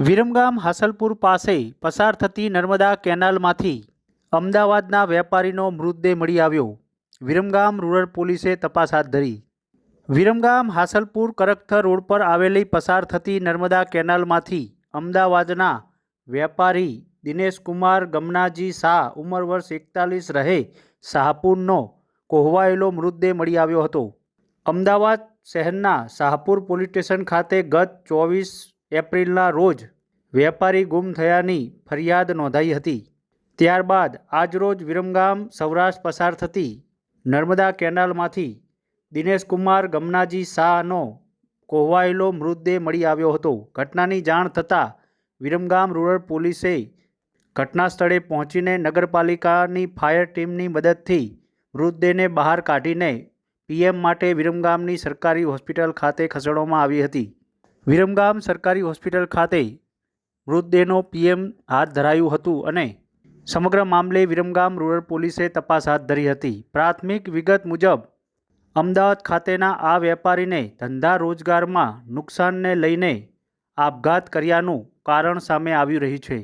વિરમગામ હાસલપુર પાસે પસાર થતી નર્મદા કેનાલમાંથી અમદાવાદના વેપારીનો મૃતદેહ મળી આવ્યો. વિરમગામ રૂરલ પોલીસે તપાસ હાથ ધરી. વિરમગામ હાસલપુર કરકથર રોડ પર આવેલી પસાર થતી નર્મદા કેનાલમાંથી અમદાવાદના વેપારી દિનેશકુમાર ગમનાજી શાહ ઉંમર વર્ષ એકતાલીસ રહે શાહપુરનો કોહવાયેલો મૃતદેહ મળી આવ્યો હતો. અમદાવાદ શહેરના શાહપુર પોલીસ સ્ટેશન ખાતે ગત ચોવીસ એપ્રિલના રોજ વેપારી ગુમ થયાની ફરિયાદ નોંધાઈ હતી. ત્યારબાદ આજરોજ વિરમગામ સૌરાષ્ટ્ર પસાર થતી નર્મદા કેનાલમાંથી દિનેશકુમાર ગમનાજી શાહનો કોહવાયેલો મૃતદેહ મળી આવ્યો હતો. ઘટનાની જાણ થતાં વિરમગામ રૂરલ પોલીસે ઘટના સ્થળે પહોંચીને નગરપાલિકાની ફાયર ટીમની મદદથી મૃતદેહને બહાર કાઢીને પીએમ માટે વિરમગામની સરકારી હોસ્પિટલ ખાતે ખસેડવામાં આવી હતી. વિરમગામ સરકારી હોસ્પિટલ ખાતે મૃતદેહનો પીએમ હાથ ધરાયું હતું અને સમગ્ર મામલે વિરમગામ રૂરલ પોલીસે તપાસ હાથ ધરી હતી. પ્રાથમિક વિગત મુજબ, અમદાવાદ ખાતેના આ વેપારીને ધંધા રોજગારમાં નુકસાનને લઈને આપઘાત કર્યાનું કારણ સામે આવ્યું રહ્યું છે.